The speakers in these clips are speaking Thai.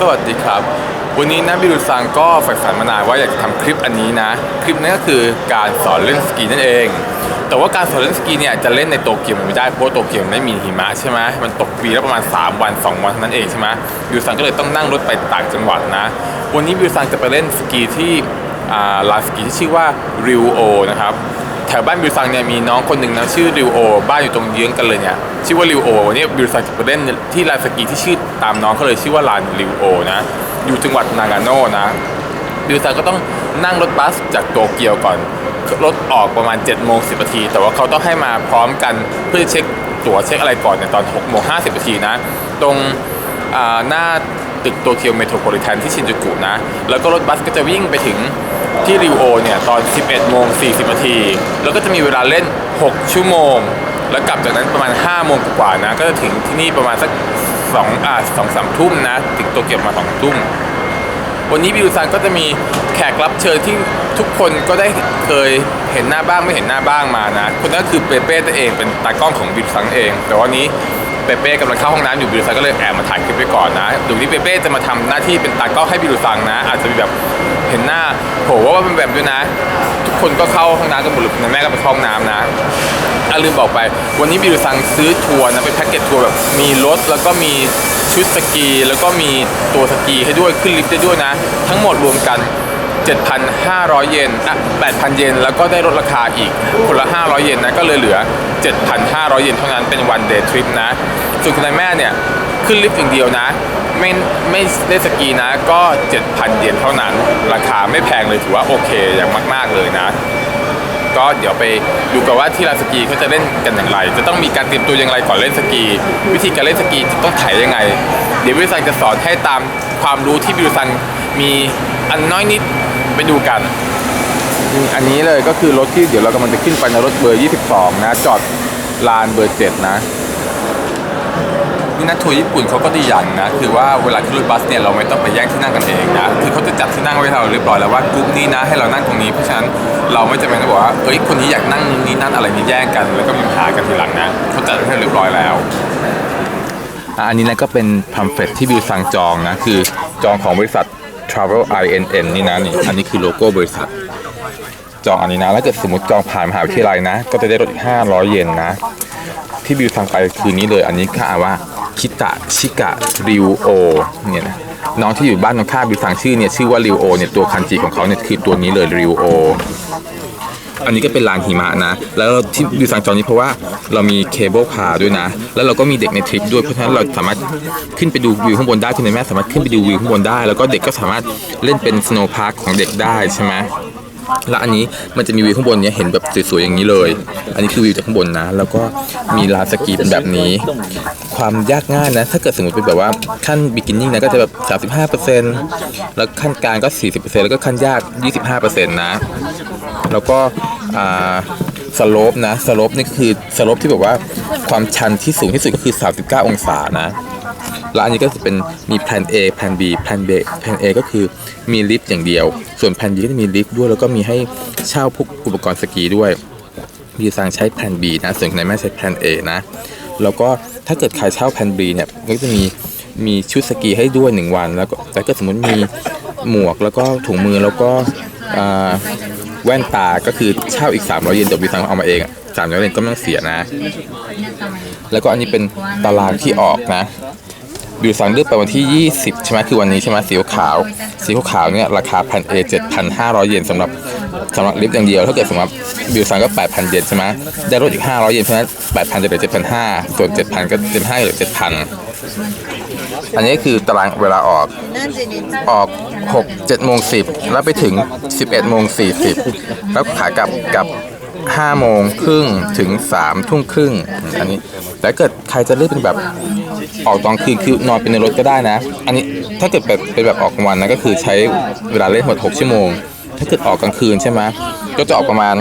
สวัสดีครับ วันนี้นะบิรุซังก็ใฝ่ฝันมานานว่าอยากจะทำคลิปอันนี้นะ คลิปนั้นก็คือการสอนเล่นสกีนั่นเอง แต่ว่าการสอนเล่นสกีเนี่ยจะเล่นในโตเกียวมันไม่ได้เพราะว่าโตเกียวไม่มีหิมะใช่ไหมมันตกปีละประมาณ 3 วัน 2 วันเท่านั้นเองใช่ไหมบิรุซังก็เลยต้องนั่งรถไปต่างจังหวัดนะ วันนี้บิรุซังจะไปเล่นสกีที่ลานสกีที่ชื่อว่าริวโอนะครับ แถวบ้านบิวซังเนี่ยมีน้องคนหนึ่งนะชื่อริวโอ บ้านอยู่ตรงเยื้องกันเลยเนี่ยชื่อว่าริวโอวันนี้บิวซังจะไปเล่นที่ลานสกีที่ชื่อตามน้องเขาเลยชื่อว่าลานริวโอนะอยู่จังหวัดนางาโน่นะบิวซังก็ต้องนั่งรถบัสจากโตเกียวก่อนรถออกประมาณ7จ็ดโมงสินาที แต่ว่าเขาต้องให้มาพร้อมกันเพื่อเช็คตั๋วเช็คอะไรก่อนในยตอน6กโมงห้าสิบนาทีนะ ตรงอ่าหน้า ตึกโตเกียวเมโทรโพลิแทนที่ชินจูกุนะ แล้วก็รถบัสก็จะวิ่งไปถึงที่ริวโอเนี่ย ตอน 11โมง40นาที แล้วก็จะมีเวลาเล่น 6 ชั่วโมง แล้วกลับจากนั้นประมาณ 5 โมงกว่าๆนะ ก็จะถึงที่นี่ประมาณสัก2อ่า2 3ทุ่มนะ ถึงโตเกียวมา2ทุ่ม วันนี้บิวซังก็จะมีแขกรับเชิญที่ทุกคนก็ได้เคยเห็นหน้าบ้างไม่เห็นหน้าบ้างมานะ คนนั้นคือเปเป้ตัวเองเป็นตากล้องของบิวซังเอง แต่วันนี้ เปเป้กำลังเข้าห้องน้ำอยู่บิวซังก็เลยแอบมาถ่ายคลิปไว้ก่อนนะดูที่เปเป้จะมาทำหน้าที่เป็นตากล้องให้บิวซังนะ อาจจะมีแบบเห็นหน้าโผล่ว่าเป็นแบบด้วยนะ ทุกคนก็เข้าห้องน้ำกันหมดเลยแม่ก็ไปเข้าห้องน้ำนะอะลืมบอกไป วันนี้บิวซังซื้อทัวร์นะเป็นแพ็กเกจทัวร์แบบมีรถแล้วก็มีชุดสกี แล้วก็มีตัวสกีให้ด้วยขึ้นลิฟต์ได้ด้วยนะ ทั้งหมดรวมกัน 7,500 เยนอะ8,000 เยน แล้วก็ได้ลดราคาอีกคนละ 500 เยนนะ ก็เลยเหลือ 7,500 เยนเท่านั้นเป็นวันเดย์ทริปนะ ส่วนคุณนายแม่เนี่ย ขึ้นลิฟต์อย่างเดียวนะ ไม่ไม่ได้สกีนะ ก็ 7,000 เยนเท่านั้น ราคาไม่แพงเลยถือว่าโอเคอย่างมาก ๆ เลยนะ ก็เดี๋ยวไปดูกันว่าที่ลานสกีเขาจะเล่นกันอย่างไร จะต้องมีการเตรียมตัวอย่างไรก่อนเล่นสกี วิธีการเล่นสกีจะต้องไถยังไง เดี๋ยววิวซังจะสอนให้ตามความรู้ที่วิวซังมีอันน้อยนิด ไปดูกัน อันนี้เลยก็คือรถที่เดี๋ยวเรากำลังจะขึ้นไปในรถเบอร์ 22 นะ จอดลานเบอร์ 7 นะนี่นักทัวร์ญี่ปุ่นเขาก็ดีอย่างนะ คือว่าเวลาขึ้นรถบัสเนี่ยเราไม่ต้องไปแย่งที่นั่งกันเองนะ คือเขาจะจัดที่นั่งไว้ให้เราเรียบร้อยแล้วว่ากรุ๊ปนี้นะให้เรานั่งตรงนี้ เพราะฉะนั้นเราไม่จำเป็นต้องบอกว่า เอ้ยคนนี้อยากนั่งนี้นั่นอะไรนี่แย่งกัน แล้วก็มีปัญหากันทีหลังนะเขาจัดไว้ให้เรียบร้อยแล้ว อันนี้นะก็เป็นพัมเฟลตที่บิวสั่งจองนะ คือจองของบริษัท Travel INN นี่นะนี่อันนี้คือโลโก้บริษัท จองอันนี้นะแล้วเกิดสมมติจองผ่านมหาวิทยาลัยนะ ก็จะได้ลดอีก500 เยนนะ ที่บิวสั่งไปคืนนี้เลย อันนี้ค่าอ่าว่าคิตะชิกะริวโอเนี่ยนะน้องที่อยู่บ้านตรงข้ามบิวสั่งชื่อเนี่ยชื่อว่าริวโอเนี่ยตัวคันจิของเขาเนี่ยคือตัวนี้เลยริวโอ อันนี้ก็เป็นลานหิมะนะ แล้วที่บิวสั่งจองนี้เพราะว่าเรามีเคเบิลคาร์ด้วยนะ แล้วเราก็มีเด็กในทริปด้วย เพราะฉะนั้นเราสามารถขึ้นไปดูวิวข้างบนได้คุณแม่สามารถขึ้นไปดูวิวข้างบนได้ แล้วก็เด็กก็สามารถเล่นเป็นสโนว์พาร์คของเด็กได้ใช่ไหมแล้วอันนี้มันจะมีวิวข้างบนเนี้ยเห็นแบบสวยๆอย่างนี้เลย อันนี้คือวิวจากข้างบนนะ แล้วก็มีลานสกีเป็นแบบนี้ ความยากง่ายนะ ถ้าเกิดสมมติเป็นแบบว่าขั้น beginning นะก็จะแบบ 35%แล้วขั้นกลางก็ 40%แล้วก็ขั้นยาก 25%นะ แล้วก็สโลปนะสโลปนี่คือสโลปที่แบบว่าความชันที่สูงที่สุดก็คือ 39 องศานะแล้วอันนี้ก็จะเป็นมีแผน A แผน B แผน B แผน A ก็คือมีลิฟต์อย่างเดียว ส่วนแผน B ก็จะมีลิฟต์ด้วย แล้วก็มีให้เช่าพวกอุปกรณ์สกีด้วยมีสั่งใช้แผน B นะ ส่วนคุณนายแม่ใช้แผน A นะ แล้วก็ถ้าเกิดใครเช่าแผน B เนี่ยก็จะมีมีชุดสกีให้ด้วย 1 วัน แล้วก็แต่ก็สมมติมีหมวกแล้วก็ถุงมือแล้วก็อ่า แว่นตาก็คือเช่าอีก 300 เยนเดี๋ยวบิวซังเอามาเองอะ300เยนก็ไม่ต้องเสียนะ แล้วก็อันนี้เป็นตารางที่ออกนะบิวสั่งเลือกไปวันที่ 20 ใช่ไหมคือวันนี้ใช่ไหมสีขาว สีขาวเนี่ยราคาพันเอ7,500เยนสำหรับสำหรับลิฟต์อย่างเดียว ถ้าเกิดสมมติบิวสั่งก็ 8,000 เยนใช่ไหมได้ลดอีก 500 เยนเพราะฉะนั้น 8,000 จะเหลือ7,500ส่วน 7,000 ก็7,500เหลือ7,000 อันนี้คือตารางเวลาออกออก 6 7โมง10 แล้วไปถึง 11โมง40 แล้วขากลับกลับ5โมงครึ่งถึง3ทุ่มครึ่งอันนี้แล้วเกิดใครจะเลือกเป็นแบบออกตอนคืนคือนอนเป็นในรถก็ได้นะ อันนี้ถ้าเกิดแบบเป็นแบบออกกลางวันนะก็คือใช้เวลาเล่นหมด6ชั่วโมง ถ้าเกิดออกกลางคืนใช่ไหมก็จะออกประมาณ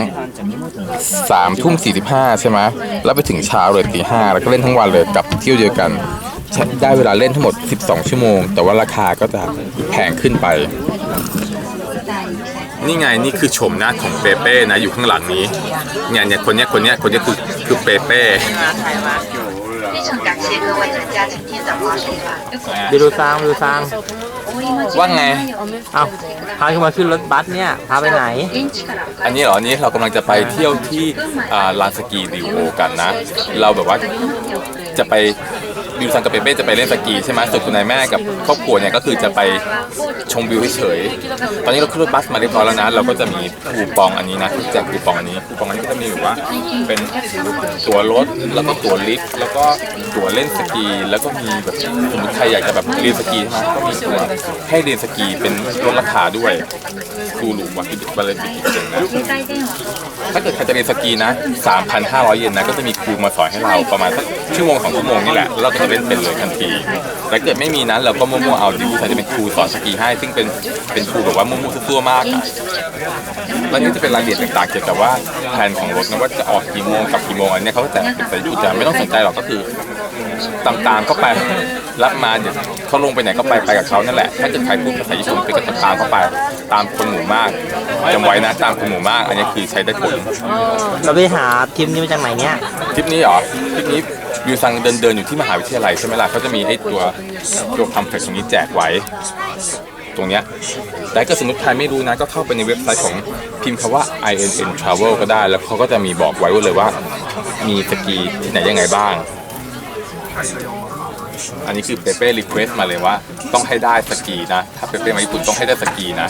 3ทุ่ม45ใช่ไหมแล้วไปถึงเช้าเลยตีห้าแล้วก็เล่นทั้งวันเลยกลับเที่ยวเดียวกัน ใช้ได้เวลาเล่นทั้งหมด 12 ชั่วโมง แต่ว่าราคาก็จะแพงขึ้นไป นี่ไงนี่คือชมหน้าของเปเป้นะอยู่ข้างหลังนี้เนี่ยเนี่ยคนเนี้ยคนเนี้ยคนเนี้ยคือคือเปเป้ดูดูสร้างดูสร้างว่าไง เอาพาขึ้นมาขึ้นรถบัสเนี่ย พาไปไหน อันนี้เหรอ อันนี้เรากำลังจะไปเที่ยวที่ลานสกีริโอกันนะ เราแบบว่าจะไป บิวซังกับเปเป้จะไปเล่นสกีใช่ไหมส่วนคุณนายแม่กับครอบครัวเนี่ยก็คือจะไปชมวิวเฉยตอนนี้เราขึ้นรถบัสมาเรียบร้อยแล้วนะ เราก็จะมีคูปองอันนี้นะที่แจกคูปองอันนี้คูปองอันนี้ก็จะมีแบบว่าเป็นตั๋วรถแล้วก็ตั๋วลิฟต์แล้วก็ตั๋วเล่นสกี แล้วก็มีแบบสมมติใครอยากจะแบบเรียนสกีใช่ไหมก็มีตั๋วให้เรียนสกีเป็นลดราคาด้วยคูหลุมว่ะที่บัลเลนติกเจ๋งนะ ถ้าเกิดใครจะเรียนสกีนะ 3,500 เยนนะ ก็จะมีครูมาสอนให้เราประมาณสักชั่วโมงสองชั่วโมงนี่แหละแล้วเราก็จะเล่นเป็นเลยทันที แต่เกิดไม่มีนั้นเราก็มั่วๆเอาดิวจะเป็นครูสอนสกีให้ ซึ่งเป็นเป็นครูแบบว่ามั่วๆซั่วๆมากอะแล้วนี่จะเป็นรายละเอียดต่างๆเกี่ยวกับว่าแผนของรถนะว่าจะออกกี่โมงกลับกี่โมงอันเนี้ยเขาก็จะเป็นสายอยู่แต่ไม่ต้องสนใจหรอกก็คือตามๆเข้าไป รับมาเดี๋ยวเขาลงไปไหนก็ไปไปกับเขานั่นแหละ ถ้าเกิดใครพูดภาษาญี่ปุ่นไปก็ตามเข้าไป ตามคนหมู่มากจำไว้นะตามคนหมู่มาก อันนี้คือใช้ได้ผลเราไปหาทริปนี้มาจากไหนเนี่ยทริปนี้เหรอทริปนี้ยูซังเดินเดินอยู่ที่มหาวิทยาลัยใช่ไหมล่ะเขาจะมีไอ้ตัวตัวพัมเพล็ตตรงนี้แจกไว้ ตรงเนี้ยแต่ก็สมมติใครไม่รู้นะ ก็เข้าไปในเว็บไซต์ของพิมพ์คำว่า INN Travel ก็ได้ แล้วเขาก็จะมีบอกไว้ว่าเลยว่า มีสกีที่ไหนยังไงบ้าง อันนี้คือเปเป้รีเควสมาเลยว่าต้องให้ได้สกีนะ ถ้าเปเป้มาญี่ปุ่นต้องให้ได้สกีนะ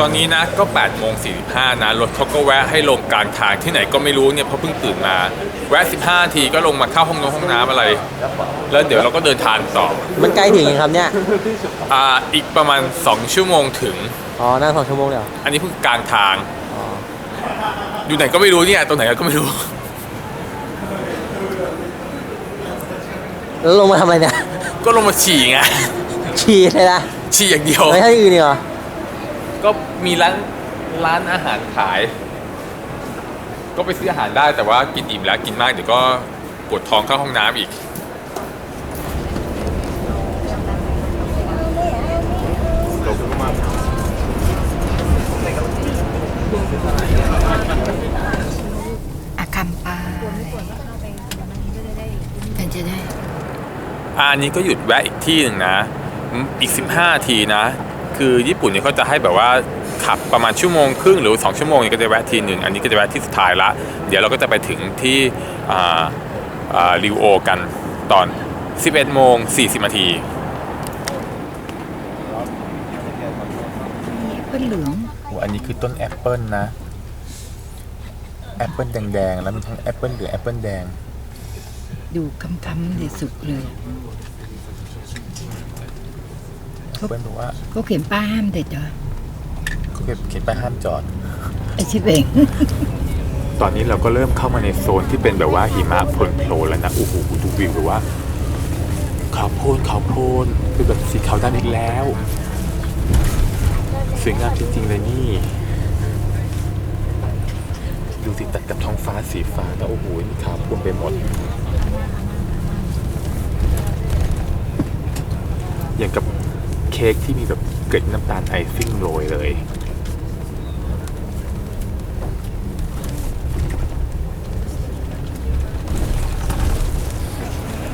ตอนนี้นะก็8โมง45นะรถเขาก็แวะให้ลงกลางทางที่ไหนก็ไม่รู้เนี่ยเพราะเพิ่งตื่นมา แวะ 15 ทีก็ลงมาเข้าห้องน้ำห้องน้ำอะไร แล้วเดี๋ยวเราก็เดินทางต่อมันใกล้ถึงยังครับเนี่ย อ่าอีกประมาณ 2 ชั่วโมงถึง อ๋อ นั่งสองชั่วโมงเดียวอันนี้เพิ่งกลางทางอ๋ออยู่ไหนก็ไม่รู้เนี่ยตรงไหนก็ไม่รู้ แล้วลงมาทำอะไรเนี่ย ก็ลงมาฉี่ไง ฉี่เลยนะฉี่อย่างเดียว ไม่ใช่อื่นนี่เหรอ ก็มีร้านร้านอาหารขาย ก็ไปซื้ออาหารได้แต่ว่ากินอิ่มแล้วกินมากเดี๋ยวก็ปวดท้องเข้าห้องน้ำอีก อันนี้ก็หยุดแวะอีกที่หนึ่งนะอืมอีก 15 ทีนะ คือญี่ปุ่นเนี่ยเขาจะให้แบบว่าขับประมาณชั่วโมงครึ่งหรือ 2 ชั่วโมงเนี่ยก็จะแวะทีหนึ่งอันนี้ก็จะแวะที่สุดท้ายละ เดี๋ยวเราก็จะไปถึงที่อ่าอ่าริวโอกันตอน 11 โมง 40นาทีเพื่อนเหลืองอันนี้คือต้นแอปเปิลนะแอปเปิลแดงๆ แล้วมีทั้งแอปเปิลเหลืองแอปเปิลแดง ดูคำคำๆเลยสุกเลยแอปเปิลบอกว่าเขาเขียนป้ายห้ามเด็ดเหรอเขาเขียนไปายห้ามจอดไอชิบเองตอนนี้เราก็เริ่มเข้ามาในโซนที่เป็นแบบว่าหิมะโผล่ๆแล้วนะโอ้โหดูวิวแบบว่าขาวโพลนขาวโพลนเป็นแบบสีขาวดำอีกแล้วสวยงามจริงๆเลยนี่ดูสิตัดกับท้องฟ้าสีฟ้าแล้วโอ้โหนี่ขาวโพลนไปหมด อย่างกับ เค้กที่มีแบบเกล็ดน้ำตาลไอซิ่งโรยเลย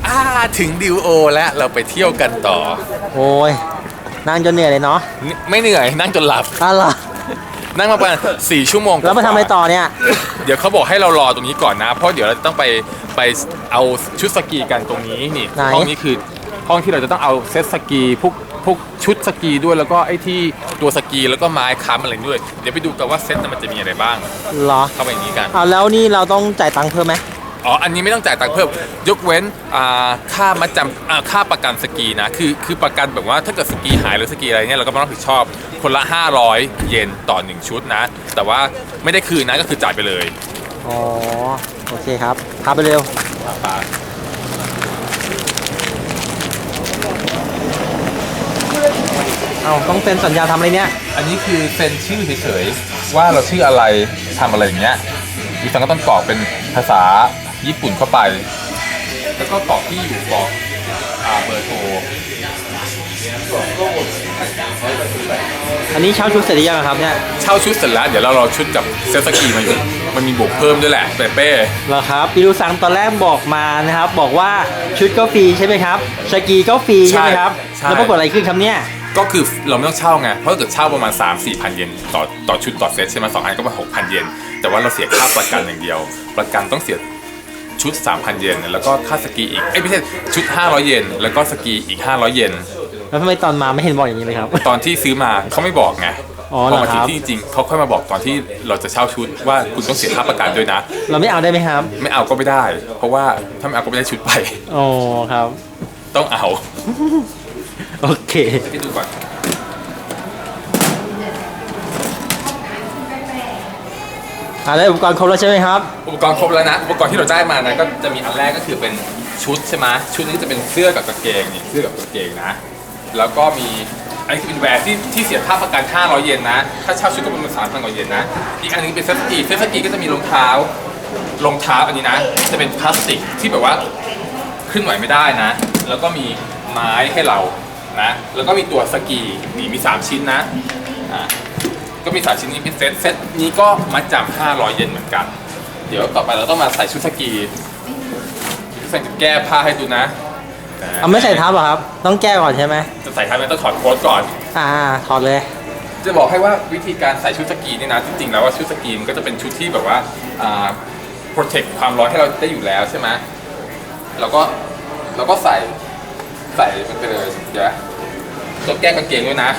อ่าถึงดิวโอแล้วเราไปเที่ยวกันต่อ โอ้ยนั่งจนเหนื่อยเลยเนาะนี่ไม่เหนื่อยนั่งจนหลับ อ้าวเหรอนั่งมาประมาณสี่ชั่วโมงแล้วมาทำอะไรต่อเนี่ย เดี๋ยวเขาบอกให้เรารอตรงนี้ก่อนนะ เพราะเดี๋ยวเราจะต้องไปไปเอาชุดสกีกันตรงนี้นี่ไหน ห้องนี้คือห้องที่เราจะต้องเอาเซตสกีพวก พวกชุดสกีด้วยแล้วก็ไอ้ที่ตัวสกีแล้วก็ไม้ค้ำอะไรด้วย เดี๋ยวไปดูกันว่าเซตนั้นมันจะมีอะไรบ้าง เหรอเข้าไปอย่างนี้กัน เอาแล้วนี่เราต้องจ่ายตังค์เพิ่มไหมอ๋อ อันนี้ไม่ต้องจ่ายตังค์เพิ่ม ยกเว้นอ่าค่ามัดจำอ่าค่าประกันสกีนะ คือคือประกันแบบว่าถ้าเกิดสกีหายหรือสกีอะไรเนี่ยเราก็ไม่ต้องรับผิดชอบ คนละ 500 เยนต่อ 1 ชุดนะ แต่ว่าไม่ได้คืนนะก็คือจ่ายไปเลยอ๋อโอเคครับพาไปเร็ว เอาต้องเซ็นสัญญาทำอะไรเนี่ย อันนี้คือเซ็นชื่อเฉยๆว่าเราชื่ออะไรทำอะไรอย่างเงี้ยยูซังก็ต้องกรอกเป็นภาษาญี่ปุ่นเข้าไป แล้วก็กรอกที่อยู่กรอกอ่าเบอร์โทรอันนี้เช่าชุดเสร็จหรือยังครับเนี่ยเช่าชุดเสร็จแล้วเดี๋ยวเรารอชุดกับเซตสกีมาอยู่ มันมีบวกเพิ่มด้วยแหละเปเป้เหรอครับพี่ดูซังตอนแรกบอกมานะครับ บอกว่าชุดก็ฟรีใช่ไหมครับสกีก็ฟรีใช่ไหมครับ แล้วปรากฏอะไรขึ้นครับเนี่ย ก็คือเราไม่ต้องเช่าไง เพราะถ้าเกิดเช่าประมาณ 3 4พันเยนต่อต่อชุดต่อเซตใช่ไหมสองอันก็ประมาณหกพันเยน แต่ว่าเราเสียค่าประกันอย่างเดียว ประกันต้องเสียชุด 3,000 เยน แล้วก็ค่าสกีอีก เอ้ยไม่ใช่ชุด 500 เยน แล้วก็สกีอีก 500 เยน แล้วทำไมตอนมาไม่เห็นบอกอย่างนี้เลยครับ ตอนที่ซื้อมาเขาไม่บอกไงอ๋อพเหรออมาคถึรังบที่จริงๆเขาค่อยมาบอกตอนที่เราจะเช่าชุดว่าคุณต้องเสียค่าประกันด้วยนะ เราไม่เอาได้ไหมครับ ไม่เอาก็ไม่ได้ เพราะว่าถ้าไม่เอาก็ไม่ได้ชุดไปโอ้ครับ ต้องเอา โอเคให้ดูก่อนอ่าได้อุปกรณ์ครบแล้วใช่ไหมครับ อุปกรณ์ครบแล้วนะ อุปกรณ์ที่เราได้มานะก็จะมีอันแรกก็คือเป็นชุดใช่ไหมชุดนี้จะเป็นเสื้อกับกางเกงนี่เสื้อกับกางเกงนะ แล้วก็มีอันนี้คือเป็นแหวนที่ที่เสียค่าประกัน 500 เยนนะ ถ้าเช่าชุดก็ประมาณ3,000กว่าเยนนะ อีกอันนึงเป็นเซ็ตสกีเซ็ตสกีก็จะมีรองเท้ารองเท้าอันนี้นะ จะเป็นพลาสติกที่แบบว่าขึ้นไหวไม่ได้นะ แล้วก็มีไม้ให้เรา นะ แล้วก็มีตัวสกีนี่มี 3 ชิ้นนะอ่าก็มีสามชิ้นนี้เป็นเซตเซตนี้ก็มัดจำ500 เยนเหมือนกัน เดี๋ยวต่อไปเราต้องมาใส่ชุดสกีใส่จะแก้ผ้าให้ดูนะเอาไม่ใส่ทับเหรอครับ ต้องแก้ก่อนใช่ไหมจะใส่ทับมันต้องถอดโค้ทก่อน อ่า ถอดเลย จะบอกให้ว่าวิธีการใส่ชุดสกีนี่นะ จริงๆ แล้วว่าชุดสกีมันก็จะเป็นชุดที่แบบว่าอ่า protect ความร้อนให้เราได้อยู่แล้วใช่ไหมเราก็เราก็ใส่ ใส่มันไปเลยเดี๋ยวต้องแก้กางเกงด้วยนะ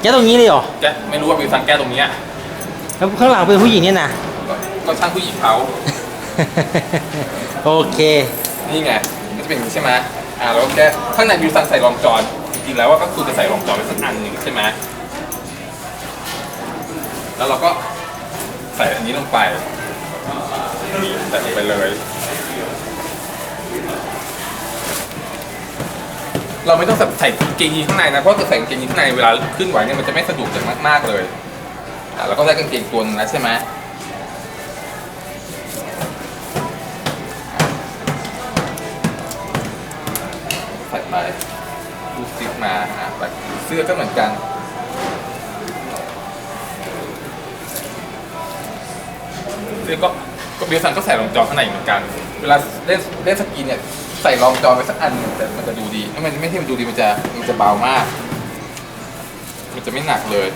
แก้ตรงนี้เลยเหรอ แก้ไม่รู้ว่ามีสังแก้ตรงเนี้ยแล้วข้างหลังเป็นผู้หญิงเนี่ยนะ ก็ก็ช่างผู้หญิงเขา โอเค นี่ไง มันจะเป็นอย่างนี้ใช่ไหมอ่าแล้วก็แค่ข้างในบิวซังใส่รองจอนจริงๆแล้วว่าก็คือจะใส่รองจอนไปสักอันหนึ่งใช่ไหมแล้วเราก็ใส่อันนี้ลงไปนี่ใส่ลงไปเลย เราไม่ต้องใส่กางเกงยีนข้างในนะเพราะถ้าใส่กางเกงยีนข้างในเวลาขึ้นไหวเนี่ยมันจะไม่สะดวกอย่างมากๆเลยอ่าแล้วก็ได้กางเกงตัวนึงแล้วใช่ไหมใส่ไปดูสติ๊กมาหาไปเสื้อก็เหมือนกันเสื้อก็ก็เบียร์ซันก็ใส่รองจอข้างในเหมือนกัน เวลาเล่นเล่นสกีเนี่ย ใส่รองจอไปสักอันหนึ่งแต่มันจะดูดีถ้ามันไม่ใช่มันดูดีมันจะมันจะเบามาก มันจะไม่หนักเลย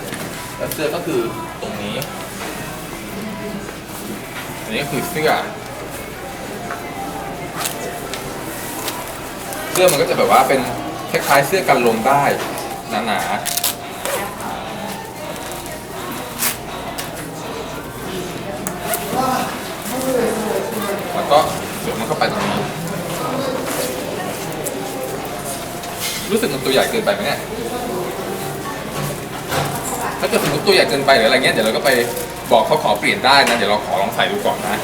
แล้วเสื้อก็คือตรงนี้ อันนี้ก็คือเสื้อ เสื้อมันก็จะแบบว่าเป็นคล้ายๆเสื้อกันลมได้หนาๆแล้วก็สวมมันเข้าไปตรงนี้ รู้สึกมันตัวใหญ่เกินไปไหมเนี่ยถ้าเกิดสมมติตัวใหญ่เกินไปหรืออะไรเงี้ยเดี๋ยวเราก็ไปบอกเขาขอเปลี่ยนได้นะ เดี๋ยวเราขอลองใส่ดูก่อนนะ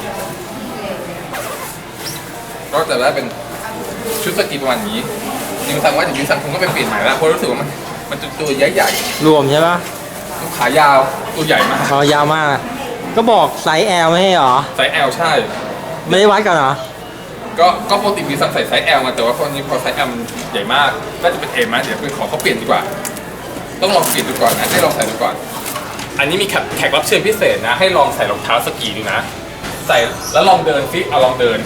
ก็จะได้เป็นชุดสกีประมาณนี้ยิงซังว่าอย่างยิงซังคงก็ไปเปลี่ยนใหม่แล้วเพราะรู้สึกว่ามันมันจะตัวใหญ่ใหญ่รวมใช่ปะขายาวตัวใหญ่มากอ๋อยาวมาก ก็บอกไซส์ L ไม่ใช่เหรอไซส์ L ใช่ ไม่ได้วัดกันเหรอ ก็ก็ปกติมีซังใส่ไซส์ L มาแต่ว่าพอนี้พอไซส์ M มันใหญ่มากน่าจะเป็น M นะเดี๋ยวเป็นขอเขาเปลี่ยนดีกว่า ต้องลองเปลี่ยนดูก่อนนะให้ลองใส่ดูก่อน อันนี้มีแขกแขกรับเชิญพิเศษนะ ให้ลองใส่รองเท้าสกีดูนะ ใส่แล้วลองเดินซิเอาลองเดิน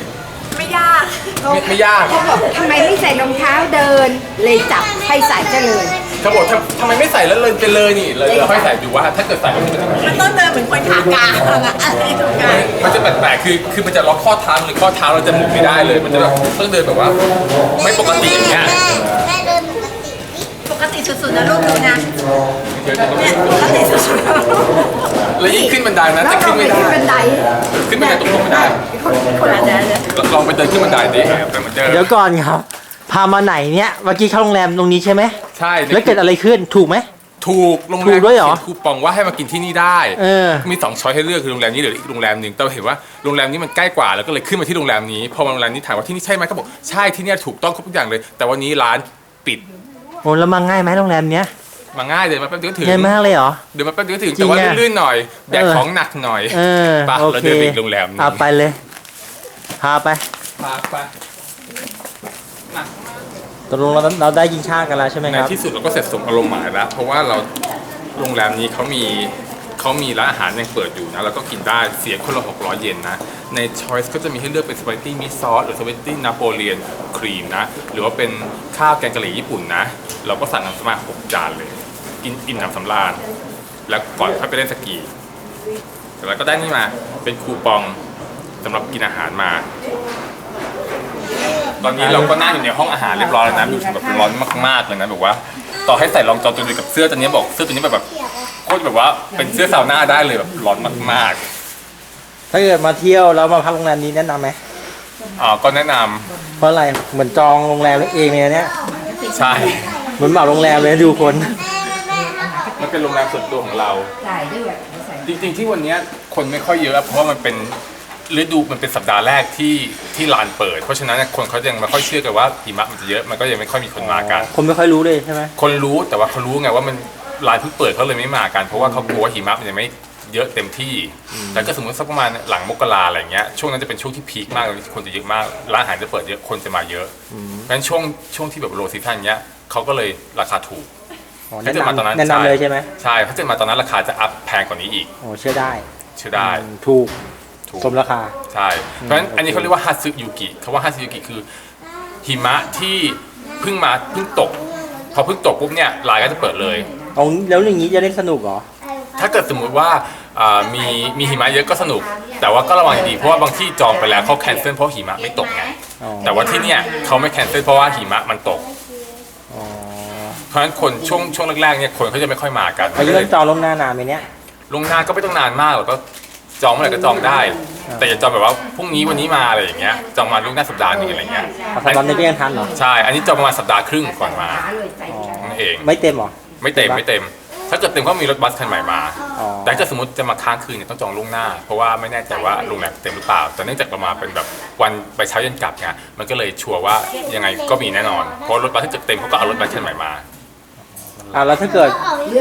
ไม่ยาก ไม่ไม่ยาก เขาบอกทำไมไม่ใส่รองเท้าเดิน เลยจับให้ใส่ซะเลย เขาบอกทำทำไมไม่ใส่แล้วเลยไปเลยนี่เลยเราค่อยใส่ดูว่าถ้าเกิดใส่แล้วมันจะเป็นยังไงมันต้องเดินเหมือนคนขากลางอะอะไรตรงกลางมันจะแปลกๆคือคือมันจะล็อกข้อเท้าหรือข้อเท้าเราจะหมุนไม่ได้เลย มันจะแบบต้องเดินแบบว่า ไม่ปกติอย่างเงี้ยปกติสุดๆนะลูกดูนะเดินเนี่ยปกติสุดๆแล้วยิ่งขึ้นบันไดนะแล้วแต่เราขึ้นไปไม่ได้ ขึ้นบันไดขึ้นบันไดตรงๆไม่ได้ คนคนอาจจะเนี่ยลองไปเดินขึ้นบันไดดิแต่มันเดินเดี๋ยวก่อนครับ พามาไหนเนี่ยเมื่อกี้เข้าโรงแรมตรงนี้ใช่ไหมใช่แล้วเกิดอะไรขึ้นถูกไหม ถูกโรงแรถูมกด้วยเหรอ ขีนคูปองว่าให้มากินที่นี่ได้เออ มีสองช้อยให้เลือกคือโรงแรมนี้หรืออีกโรงแรมหนึ่งแต่เราเห็นว่าโรงแรมนี้มันใกล้กว่าแล้วก็เลยขึ้นมาที่โรงแรมนี้พอมาโรงแรมนี้ถามว่าที่นี่ใช่ไหมก็บอกใช่ที่เนี่ยถูกต้องครบทุกอย่างเลย แต่วันนี้ร้านปิดโอ้แล้วมาง่ายไหมโรงแรมเนี้ยมาง่ายเดินมาแป๊บเดียวก็ถึงง่ายมากเลยเหรอ เดินมาแป๊บเดียวก็ถึงจริแต่งว่าอะลื่นๆหน่อยแบกเออ ของหนักหน่อยเออไปโอเราเคเดินไปอีกโรงแรมหนึ่งเอาไปเลย พาไปพาไปมา ตกลงเราเราได้กินข้าวกันแล้วใช่ไหมในครับ ที่สุดเราก็เสร็จสมอารมณ์หมายแล้ว เพราะว่าเราโรงแรมนี้เขามีเขามีร้านอาหารยังเปิดอยู่นะแล้วก็กินได้เสียคนละ 600 เยนนะ ใน Choice ก็จะมีให้เลือกเป็นสปาเกตตี้มิซอสหรือสปาเกตตี้นาโปเลียนครีมนะ หรือว่าเป็นข้าวแกงกะหรี่ญี่ปุ่นนะ เราก็สั่งกันมาหกจานเลย กินอิ่มหนำสำราญ แล้วก่อนค่อยไปเล่นสกีแล้วก็ได้นี่มาเป็นคูปองสำหรับกินอาหารมา ตอนนี้เราก็นั่งอยู่ในห้องอาหารเรียบร้อยแล้วนะดูแบบร้อนมากๆเลยนะแบบว่า ต่อให้ใส่รองจอนตัวเดียวกับเสื้อตัวนี้บอกเสื้อตัวนี้แบบแบบโคตรแบบว่าเป็นเสื้อซาวน่าได้เลยแบบร้อนมากถ้าเกิดมาเที่ยวแล้วมาพักโรงแรมนี้แนะนำไหม ๆอ่าก็แนะนำเพราะอะไรเหมือนจองโรงแรมเองเลยนะเนี่ยใช่เหมือนเหมาโรงแรมเลยนะดูคน มันเป็นโรงแรมส่วนตัวของเราใส่ด้วยใส่จริงๆที่วันเนี้ยคนไม่ค่อยเยอะเพราะว่ามันเป็น ฤดูมันเป็นสัปดาห์แรกที่ที่ลานเปิด เพราะฉะนั้นคนเขายังไม่ค่อยเชื่อกันว่าหิมะมันจะเยอะมันก็ยังไม่ค่อยมีคนมากัน คนไม่ค่อยรู้เลยใช่ไหมคนรู้แต่ว่าเขารู้ไงว่ามันลานเพิ่งเปิดเขาเลยไม่มากัน เพราะว่าเขากลัวว่าหิมะมันจะไม่เยอะเต็มที่แต่ก็สมมติสักประมาณหลังมกราอะไรเงี้ย ช่วงนั้นจะเป็นช่วงที่พีคมากเลยคนจะเยอะมาก ร้านอาหารจะเปิดเยอะคนจะมาเยอะงั้นช่วงช่วงที่แบบโลซีซั่นเงี้ยเขาก็เลยราคาถูกอ๋อถ้าแนะจะมาตอนนั้นนำแนะนำเลยใช่ไหมใช่ถ้าจะมาตอนนั้นราคาจะอัพแพงกว่านี้อีกโอ้เชื่อได้ เชื่อได้อืมถูก ถูก สมราคา ใช่ เพราะฉะนั้นอันนี้เขาเรียกว่าฮัตสึยุกิคำว่าฮัตสึยุกิคือ หิมะที่เพิ่งมาเพิ่งตก พอเพิ่งตกปุ๊บเนี่ยลายก็จะเปิดเลย เอาแล้วอย่างนี้จะเล่นสนุกเหรอ ถ้าเกิดสมมุติว่าอ่ามีมีหิมะเยอะก็สนุก แต่ว่าก็ระวังดีๆเพราะว่าบางที่จองไปแล้วเขาแคนเซิลเพราะหิมะไม่ตกไง อ๋อ แต่ว่าที่เนี่ยเขาไม่แคนเซิลเพราะว่าหิมะมันตก อ๋อเพราะฉะนั้นคนช่วงช่วงแรกๆเนี่ยคนเขาจะไม่ค่อยมากันอายุต้องจองล่วงหน้า นานไหมเนี่ย ลงหน้าก็ไม่ต้องนานมากหรอกก็ จองเมื่อไหร่ก็จองได้ แต่อย่าจองแบบว่าพรุ่งนี้วันนี้มาอะไรอย่างเงี้ยจองมาล่วงหน้าสัปดาห์หนึงอะไรเงี้ยเอาสำหรับในก็ยังทันเหรอใช่ อันนี้จองประมาณสัปดาห์ครึ่งก่อนมาขาเลยใส่อ๋อนั่นเองไม่เต็มเหรอ ไม่เต็มไม่เต็ม ถ้าเกิดเต็มก็มีรถบัสคันใหม่มา อ๋อ แต่ถ้าสมมติจะมาค้างคืนเนี่ยต้องจองล่วงหน้า เพราะว่าไม่แน่ใจว่าโรงแรมเต็มหรือเปล่า แต่เนื่องจากเรามาเป็นแบบวันไปเช้าเย็นกลับไงมันก็เลยชัวร์ว่ายังไงก็มีแน่นอน เพราะรถบัสถ้าเกิดเต็มเขาก็เอารถบัสคันใหม่มา อ่าแล้วถ้าเกิด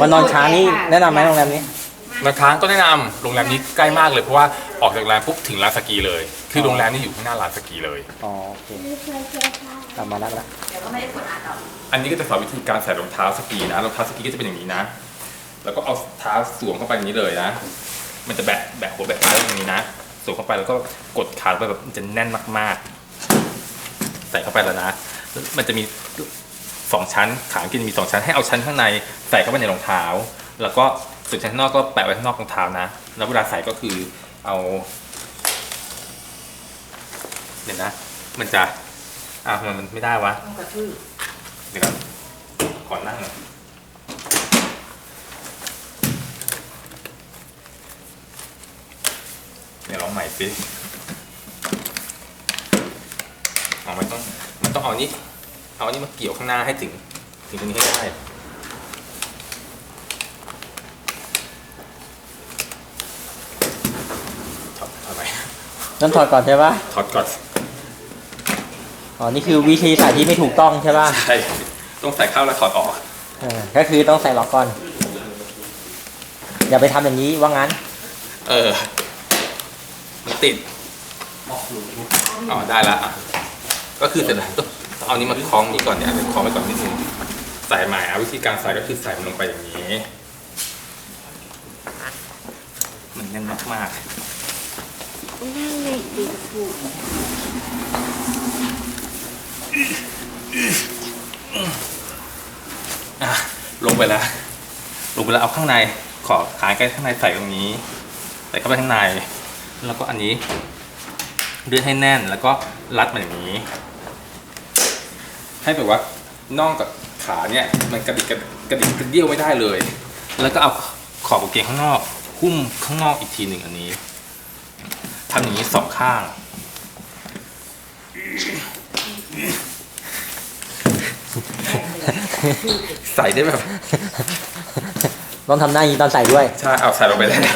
มานอนค้างนี่แนะนำไหมโรงแรมนี้ บางครั้งก็แนะนำโรงแรมนี้ใกล้มากเลยเพราะว่าออกจากโรงแรมปุ๊บถึงลานสกีเลย คือโรงแรมนี้อยู่ข้างหน้าลานสกีเลย อ๋อโอเคกลับมาแล้วละอันนี้ก็จะสอนวิธีการใส่รองเท้าสกีนะรองเท้าสกีก็จะเป็นอย่างนี้นะ แล้วก็เอาเท้าสวมเข้าไปอย่างนี้เลยนะ มันจะแบะแบะหัวแบะท้ายตรงนี้นะสวมเข้าไปแล้วก็กดขาลงไปแบบมันจะแน่นมากๆ ใส่เข้าไปแล้วนะแล้วมันจะมีสองชั้นขากินมีสองชั้นให้เอาชั้นข้างในใส่เข้าไปในรองเท้า แล้วก็ ส่วนชั้นนอกก็แปะไว้ข้างนอกรองเท้านะ แล้วเวลาใส่ก็คือเอาเดี๋ยวนะ มันจะอะทำไมมันไม่ได้วะเดี๋ยวก่อนนั่งหน่อยเดี๋ยวลองใหม่สิเอามันต้อง มันต้องเอานี้ เอาอันนี้มาเกี่ยวข้างหน้าให้ถึง ถึงตรงนี้ให้ได้ ถอดถอดไป ต้องถอดก่อนใช่ปะถอดก่อนอ๋อ นี่คือวิธีใส่ที่ไม่ถูกต้องใช่ปะใช่ต้องใส่เข้าแล้วถอดออกเออก็คือต้องใส่ล็อกก่อน อย่าไปทำอย่างนี้ว่างั้น เออมันติดอ๋อได้ละอะก็คือเสร็จแล้วต้องต้องเอานี้มาคล้องนี้ก่อนเนี่ยคล้องไว้ก่อนนิดนึงใส่ใหม่อะวิธีการใส่ก็คือใส่มันลงไปอย่างนี้ มันแน่นมากๆ อะลงไปแล้ว ลงไปแล้วเอาข้างใน ขอขายใกล้ข้างในใส่ตรงนี้ ใส่เข้าไปข้างใน แล้วก็อันนี้เลื่อนให้แน่น แล้วก็รัดมันอย่างนี้ ให้แบบว่าน่องกับขาเนี่ย มันกระดิกกระกระดิกกระเดี่ยวไม่ได้เลย แล้วก็เอาขอบกางเกงข้างนอกหุ้มข้างนอกอีกทีหนึ่งอันนี้ ทำอย่างนี้สองข้าง ใส่ได้แบบ ต้องทำหน้าอย่างนี้ตอนใส่ด้วย ใช่เอาใส่ลงไปได้แล้ว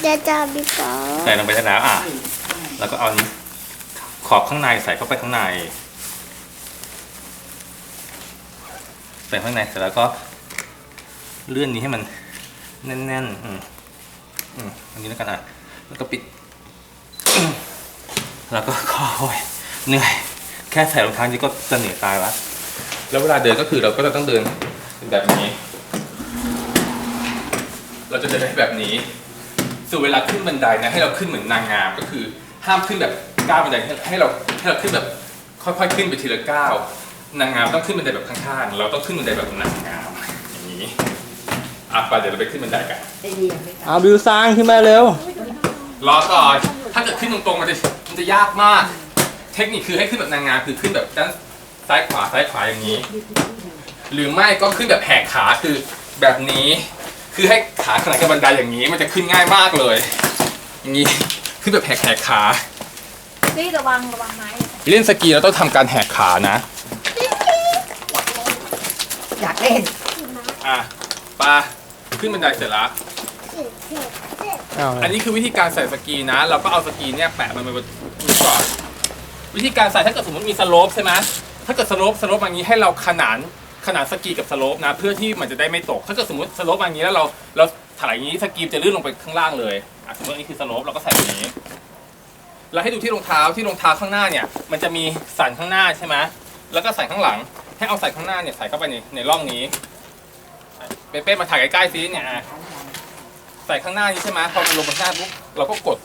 เดี๋ยวจะมีปอใส่ลงไปได้แล้วอะ แล้วก็เอานี้ขอบข้างในใส่เข้าไปข้างใน ใส่ข้างในเสร็จแล้วก็ เลื่อนนี้ให้มัน แน่นๆ อืมอืมอันนี้แล้วกันอะ แล้วก็ปิดอืมแล้วก็คอยเหนื่อย แค่ใส่รองเท้านี้ก็จะเหนื่อยตายละแล้วเวลาเดินก็คือเราก็จะต้องเดินแบบนี้ เราจะเดินแบบนี้ส่วนเวลาขึ้นบันไดนะให้เราขึ้นเหมือนนางงามก็คือ ห้ามขึ้นแบบก้าวบันไดให้ให้เราให้เราขึ้นแบบค่อยๆขึ้นไปทีละก้าวนางงามต้องขึ้นบันไดแบบข้างๆ เราต้องขึ้นบันไดแบบนางงามอย่างนี้อะไปเดี๋ยวเราไปขึ้นบันไดกันไอเดียไม่กล้าเอาบิวซังขึ้นมาเร็ว รอก่อนถ้าเกิดขึ้นตรงๆมันจะมันจะยากมาก เทคนิคคือให้ขึ้นแบบนางงามคือขึ้นแบบด้านซ้ายขวาซ้ายขวาอย่างนี้ หรือไม่ก็ขึ้นแบบแหกขาคือแบบนี้ คือให้ขาขนาดกับบันไดอย่างนี้ มันจะขึ้นง่ายมากเลย อย่างนี้ขึ้นแบบแหกแหกขานี่ระวังระวังไม้เล่นสกีเราต้องทำการแหกขานะ อยากเล่นอะปาขึ้นบันไดเสร็จแล้ว เอาเลอันนี้คือวิธีการใส่สกีนะ เราก็เอาสกีเนี่ยแปะมันไปบนนี้ก่อน วิธีการใส่ถ้าเกิดสมมติมีสโลปใช่ไหมถ้าเกิดสโลปสโลปอย่างนี้ให้เราขนานขนานสกีกับสโลปนะ เพื่อที่มันจะได้ไม่ตก ถ้าเกิดสมมติสโลปอย่างนี้แล้วเราเราถ่ายอย่างนี้สกีจะลื่นลงไปข้างล่างเลยอะสมมติอันนี้คือสโลปเราก็ใส่แบบนี้แล้วให้ดูที่รองเท้าที่รองเท้าข้างหน้าเนี่ย มันจะมีสันข้างหน้าใช่ไหมแล้วก็ใส่ข้างหลัง ให้เอาใส่ข้างหน้าเนี่ยใส่เข้าไปในในร่องนี้เป๊ะๆมาถ่ายใกล้ๆซิเนี่ยอะ ใส่ข้างหน้านี้ใช่ไหมพอมันลงบนหน้าปุ๊บเราก็กด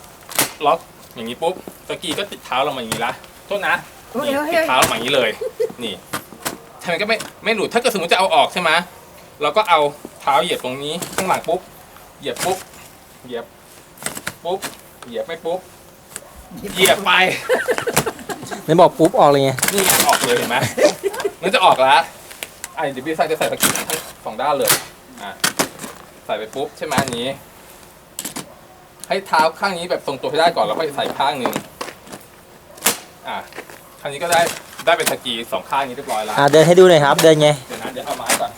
ล็อกอย่างนี้ปุ๊บสกีก็ติดเท้าเรามาอย่างนี้ละโทษนะนี่ติดเท้าเรามาอย่างนี้เลย นี่ทำไมก็ไม่ไม่หลุดถ้าเกิดสมมติจะเอาออกใช่ไหมเราก็เอาเท้าเหยียบตรงนี้ข้างหลังปุ๊บเหยียบปุ๊บเหยียบปุ๊บเหยียบไม่ปุ๊บเหยียบไปไม่บอกปุ๊บออกเลยไงนี่ไงออกเลยเห็นไหมมันจะออกแล้วอะเดี๋ยวพี่ใส่จะใส่ตะกี้ทั้งสองด้านเลยอะ ใส่ไปปุ๊บใช่ไหมอันนี้ ให้เท้าข้างนี้แบบทรงตัวให้ได้ก่อนแล้วค่อยใส่ข้างหนึ่งอะคราวนี้ก็ได้ได้เป็นสกีสองข้างนี้เรียบร้อยแล้วอ่าเดินให้ดูหน่อยครับ เดินไง เดี๋ยวนะเดี๋ยวเอาไม้ก่อน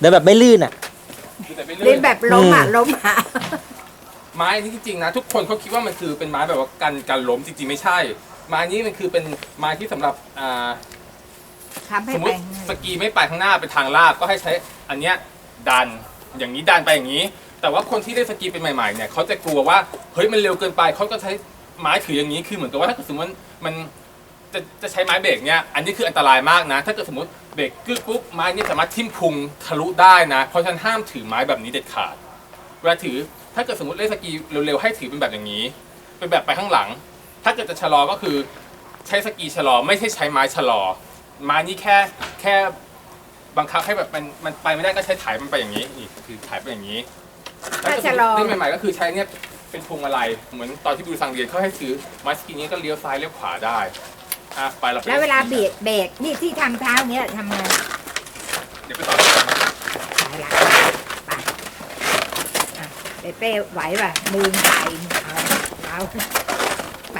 เดินแบบไม่ลื่นอะคือแต่ไม่เล่ลื่นนแบบล้มอะอืมล้มอะไม้นี่จริงๆนะ ทุกคนเขาคิดว่ามันคือเป็นไม้แบบว่ากันกันล้มจริงๆไม่ใช่ ไม้นี้มันคือเป็นไม้ที่สำหรับอ่า ทำให้สมมไปติสกีไม่ไปข้างหน้าเป็นทางลาดก็ให้ใช้อันเนี้ยดัน อย่างนี้ดันไปอย่างนี้ แต่ว่าคนที่เล่นสกีเป็นใหม่ๆเนี่ยเขาจะกลัวว่าเฮ้ยมันเร็วเกินไปเขาก็ใช้ไม้ถืออย่างนี้คือเหมือนกับว่าถ้าเกิดสมมติมันจะจะใช้ไม้เบรกเนี่ยอันนี้คืออันตรายมากนะ ถ้าเกิดสมมติเบรกกึ๊กปุ๊บไม้นี่สามารถทิ่มพุงทะลุได้นะ เพราะฉะนั้นห้ามถือไม้แบบนี้เด็ดขาดเวลาถือถ้าเกิดสมมติเล่นสกีเร็วๆให้ถือเป็นแบบอย่างนี้ เป็นแบบไปข้างหลัง ถ้าเกิดจะชะลอก็คือใช้สกีชะลอไม่ใช่ใช้ไม้ชะลอไม้นี่แค่แค่ บังคับให้แบบมันมันไปไม่ได้ก็ใช้ถ่ายมันไปอย่างนี้นี่คือถ่ายไปอย่างนี้ถ้าชะลอเล่นใหม่ๆก็คือใช้เนี่ยเป็นพวงมาลัยเหมือนตอนที่ดูสังเรียนเขาให้ซื้อไม้สกีนี้ก็เลี้ยวซ้ายเลี้ยวขวาได้อะไปเราไปแล้วเวลาเบียดเบรกนี่ที่ทำเท้าเนี้ยทำไงเดี๋ยวไปต่อไปละไปอะเป้เป้ไหวป่ะมือใส่เอาเอาไป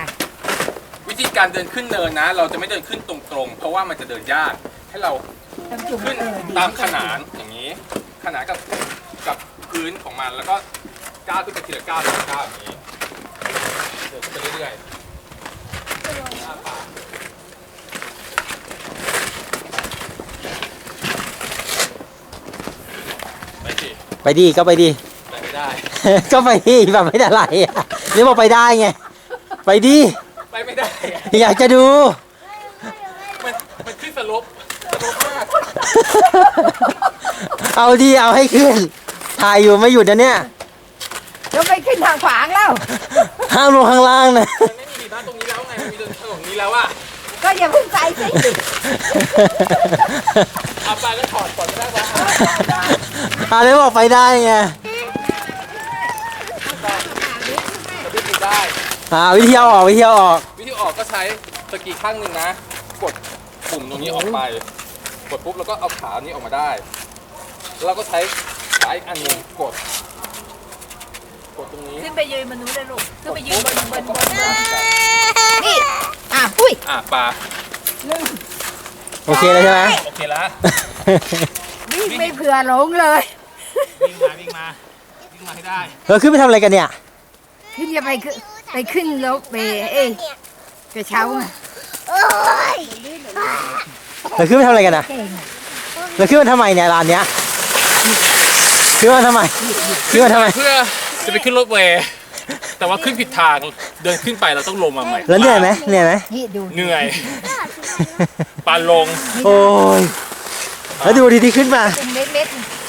วิธีการเดินขึ้นเนินนะ เราจะไม่เดินขึ้นตรงๆ เพราะว่ามันจะเดินยากให้เราต้องจุ่ม ขึ้นเออดีตามขนานอย่างนี้ ขนานกับกับพื้นของมันแล้วก็ก้าวขึ้นไปทีละก้าวทีละก้าวอย่างนี้เดินขึ้นไปเรื่อยๆอ้าปากไปสิไปดีก็ไปดี ไปไม่ได้ ก็ไปดีแบบไม่ได้อะไรอะนี่บอกไปได้ไง ไปดี ไปไม่ได้อะอยากจะดู มันมันขึ้นสลบสลบมาก เอาดีเอาให้ขึ้น ถ่ายอยู่ไม่หยุดนะเนี่ยยกไปขึ้นทางขวางแล้ว ห้ามลงข้างล่างนะมันไม่มีดีบ้านตรงนี้แล้วไงมันมีถนนนี้แล้วอะก็อย่าเพิ่งใส่สิเอาไปก็ถอดก่อนก็ได้วะอาเลยบอกไปได้ไงจะได้ดูได้ อ่าวิธีเอาออกวิธีเอาออก วิธีออกก็ใช้สกีข้างหนึ่งนะ กด ปุ่มตรงนี้ออกไป กดปุ๊บแล้วก็เอาขานี้ออกมาได้ แล้วเราก็ใช้ขาอีกอันหนึงกด กดตรงนี้ขึ้นไปยืนบนนู้นเลยลูกขึ้นไปยืนบนบนบนนี่อะอุ้ยอะปลาโอเคเลยใช่ไหมโอเคแล้ววิ่งไม่เผื่อหลงเลยวิ่งมาวิ่งมาวิ่งมาให้ได้เราขึ้นไปทำอะไรกันเนี่ย ขึ้นจะไปขึ้นไปขึ้นรถเมล์เอ้ยกระเช้าอะโอ้ย เราขึ้นไปทำอะไรกันนะเก่งอะเราขึ้นมาทำไมเนี่ยร้านเนี้ยขึ้นมาทำไมขึ้นมาทำไม เพื่อจะไปขึ้นรถเวย์แต่ว่าขึ้นผิดทางเดินขึ้นไปเราต้องลงมาใหม่แล้วเหนื่อยไหมเหนื่อยไหมนี่ดูเหนื่อยปานลง โอ้ยแล้วดูดีที่ขึ้นมา เป็นเม็ดๆ